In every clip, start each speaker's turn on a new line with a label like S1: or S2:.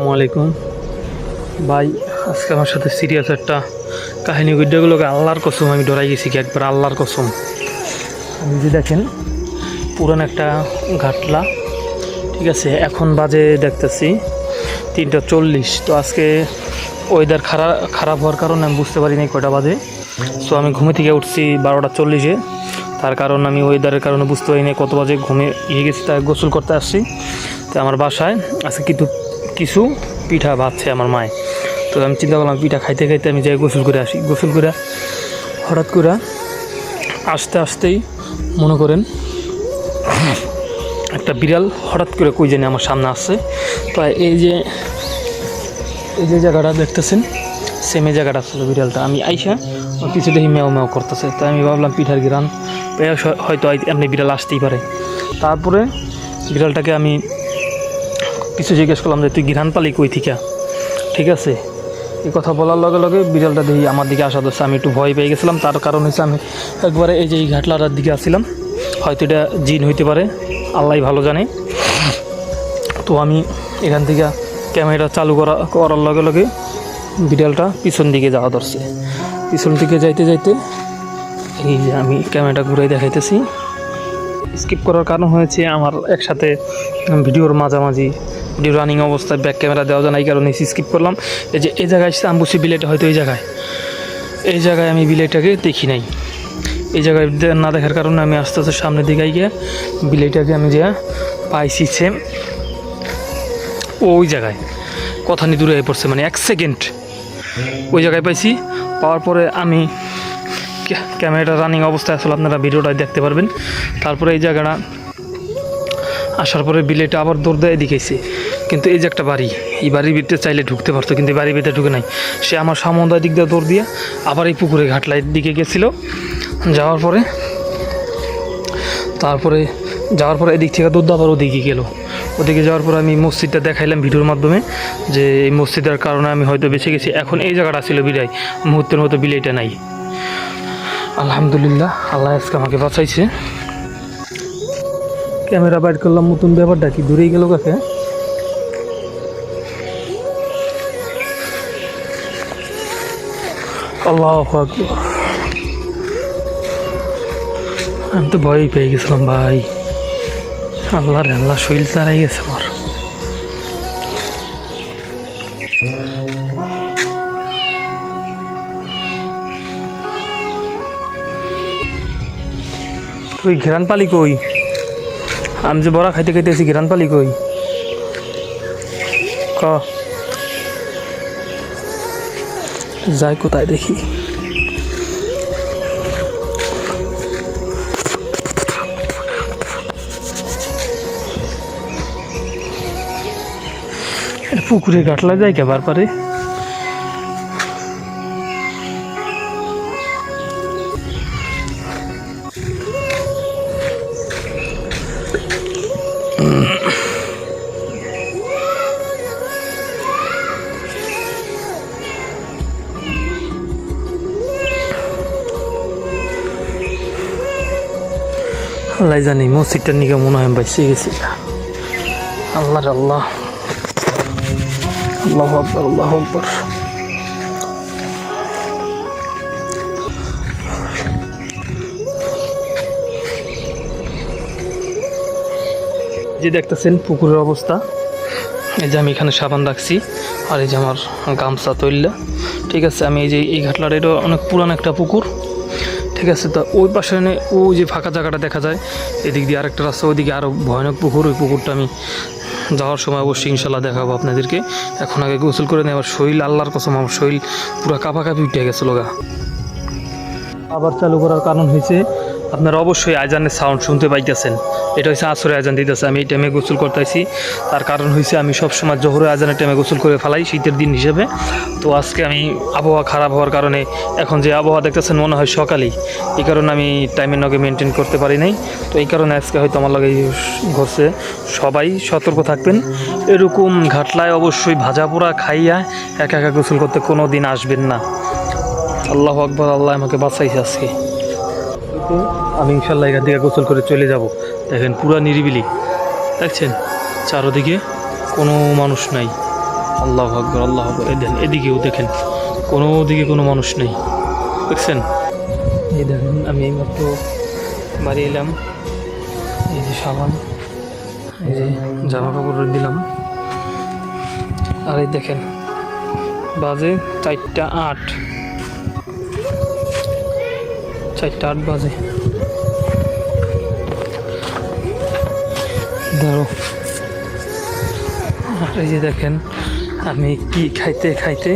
S1: আলাইকুম। ভাই, আজকে আমার সাথে সিরিয়াস একটা কাহিনী ভিডিওগুলোকে আল্লাহর কসম আমি ডরাই গেছি কি একবার আল্লাহর কসম। আমি যে দেখেন, পুরান একটা ঘাটলা, ঠিক আছে? এখন বাজে দেখতেছি তিনটা চল্লিশ। তো আজকে ওয়েদার খারাপ খারাপ হওয়ার কারণে আমি বুঝতে পারিনি কয়টা বাজে। সো আমি ঘুমে থেকে উঠছি বারোটা চল্লিশে। তার কারণ আমি ওয়েদারের কারণে বুঝতে পারিনি কত বাজে ঘুমে ইয়ে গেছি তাই গোসল করতে আসছি। তো আমার বাসায় আজকে কিন্তু কিছু পিঠা ভাজছে আমার মায়। তো আমি চিন্তা করলাম পিঠা খাইতে খাইতে আমি যাই গোসল করে আসি। গোসল করে হঠাৎ করে আসতে আসতেই মনে করেন একটা বিড়াল হঠাৎ করে কই জানি আমার সামনে আসছে। তো এই যে এই যে জায়গাটা দেখতেছেন সেমে জায়গাটা ছিল বিড়ালটা। আমি আইসা ওর কিছু দেখি মেও মেও করতেছে। তো আমি ভাবলাম পিঠার গিরান হয়তো এমনি বিড়াল আসতেই পারে। তারপরে বিড়ালটাকে আমি কিছু জিজ্ঞেস করলাম যে, তুই গিরান পালি কই থিকা? ঠিক আছে। এই কথা বলার লগে লগে বিড়ালটা দেখি আমার দিকে আসা ধরছে আমি একটু ভয় পেয়ে গেছিলাম। তার কারণ হচ্ছে আমি একবারে এই যে এই ঘাটলাটার দিকে আসছিলাম। হয়তো এটা জিন হইতে পারে, আল্লাহ ভালো জানে। তো আমি এখান থেকে ক্যামেরা চালু করা, করার লগে লগে বিড়ালটা পিছন দিকে যাওয়া ধরছে। পিছন দিকে যাইতে যাইতে এই যে আমি ক্যামেরাটা ঘুরে দেখাইতেছি। স্কিপ করার কারণ হয়েছে, আমার একসাথে ভিডিওর মাঝামাঝি, ভিডিও রানিং অবস্থায় ব্যাক ক্যামেরা দেওয়া যায় না এই কারণে স্কিপ করলাম। এই যে, এই জায়গায় এসে আমি বিলেটে হয়তো এই জায়গায়। এই জায়গায় আমি বিলেটটাকে দেখি নাই। এই জায়গায় না দেখার কারণে আমি আস্তে আস্তে সামনের দিকে গিয়ে বিলেটটাকে আমি যে পাইছি সেম ওই জায়গায়। কথা নিয়ে দূরে হয়ে পড়ছে মানে এক সেকেন্ড ওই জায়গায় পাইছি, পাওয়ার পরে আমি ক্যামেরাটা রানিং অবস্থায় আসলে আপনারা ভিডিওটা দেখতে পারবেন। তারপরে এই জায়গাটা আসার পরে বিলেটা আবার দৌড় দেয় এদিকেছে কিন্তু এই যে একটা বাড়ি, এই বাড়ির ভিতরে চাইলে ঢুকতে পারতো, কিন্তু বাড়ির ভিতরে ঢুকে নাই। সে আমার সামন্দায় দিক দিয়ে দৌড় দিয়ে আবার এই পুকুরে ঘাটলার দিকে গেছিল। যাওয়ার পরে, তারপরে যাওয়ার পরে এদিক থেকে দৌড় আবার ওদিকে গেল। ওদিকে যাওয়ার পর আমি মসজিদটা দেখাইলাম ভিডিওর মাধ্যমে, যে এই মসজিদের কারণে আমি হয়তো বেঁচে গেছি। এখন এই জায়গাটা ছিল বিলাই মুহূর্তের মতো বিলেটা নাই। আলহামদুলিল্লাহ, আল্লাহ আজকে আমাকে বাঁচাইছে। ক্যামেরা বাইট করলাম, নতুন ব্যাপারটা কি দূরেই গেল কাকে? আল্লাহ আমি তো ভয়ই পেয়ে গেছিলাম ভাই। আল্লাহ রে আল্লাহ শরীর তারাই গেছে আমার। তুই ঘেরান পালি কই? আমি যে বড়া খাইতে খাইতেছি ঘেরান পালি কই? ক। যাই কোথায় দেখি। পুকুরে গাটলা যায় কেবার পারে। আল্লাহ জানি, মসজিদটার নিকে মনে হয় বাইসে গেছি। আল্লাহ। আল্লাহ আল্লাহ আল্লাহ যে দেখতেছেন পুকুরের অবস্থা, এই যে আমি এখানে সাবান রাখছি, আর এই যে আমার গামছা তৈল্লা ঠিক আছে, আমি এই যে এই ঘাটলার, এটা অনেক পুরান একটা পুকুর। ঠিক আছে, তো ওই পাশে এনে ওই যে ফাঁকা জায়গাটা দেখা যায়, এদিক দিয়ে আরেকটা রাস্তা ওইদিকে আরও ভয়ানক পুকুর, ওই পুকুরটা আমি যাওয়ার সময় অবশ্যই ইনশাল্লাহ দেখাবো আপনাদেরকে। এখন আগে গোসল করে নেওয়ার শরীর, আল্লাহর কসম, আমার শরীর পুরো কাঁপাকাঁপি উঠে গেছে, লোগা। আবার চালু করার কারণ হয়েছে আপনারা অবশ্যই আজানের সাউন্ড শুনতে পাইতেছেন। এটা হচ্ছে আসরে আজান দিতেছে। আমি এই টাইমে গোসল করতেছি তার কারণ হয়েছে আমি সবসময় জোহরে আজানের টাইমে গোসল করে ফেলাই শীতের দিন হিসেবে। তো আজকে আমি আবহাওয়া খারাপ হওয়ার কারণে এখন যে আবহাওয়া দেখতেছেন মনে হয় সকালেই। এই কারণে আমি টাইমের নগে মেনটেন করতে পারি নাই। তো এই কারণে আজকে হয়তো আমার লাগে ঘটছে। সবাই সতর্ক থাকবেন। এরকম ঘাটলায় অবশ্যই ভাজা পোড়া খাইয়া একা একা গোসল করতে কোনো দিন আসবেন না। আল্লাহ আকবর, আল্লাহ আমাকে বাঁচাইছে আজকে। তো আমি ইনশাল্লাহ এখান থেকে গোসল করে চলে যাব। দেখেন পুরা নিরিবিলি। দেখছেন? চারোদিকে কোনো মানুষ নাই। আল্লাহ আকবর, আল্লাহ দেখেন, এদিকেও দেখেন, কোনো দিকে কোনো মানুষ নেই। দেখছেন? এই দেখেন, আমি এইমাত্র বাড়ি এলাম। এই যে সাবান, এই যে জামা কাপড় দিলাম। আর এই দেখেন, বাজে চারটা আট। চারটা, আট বাজে। ধরো আর এই যে দেখেন, আমি কি খাইতে খাইতে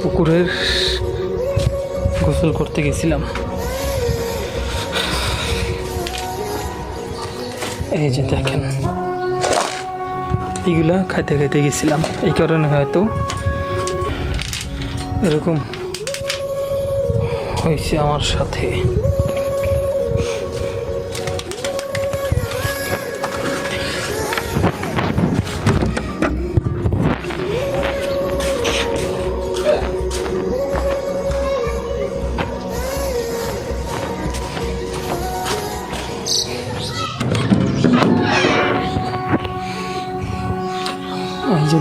S1: পুকুরের গোসল করতে গেছিলাম। এই যে দেখেন, এগুলা খাইতে খাইতে গেছিলাম। এই কারণে হয়তো এরকম হয়েছে আমার সাথে।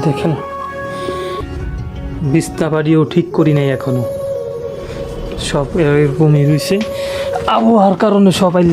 S1: দেখেন বিছনা বাড়িও ঠিক করি নাই এখনও। সব এরকমই রয়েছে। আবহাওয়ার কারণে সবাই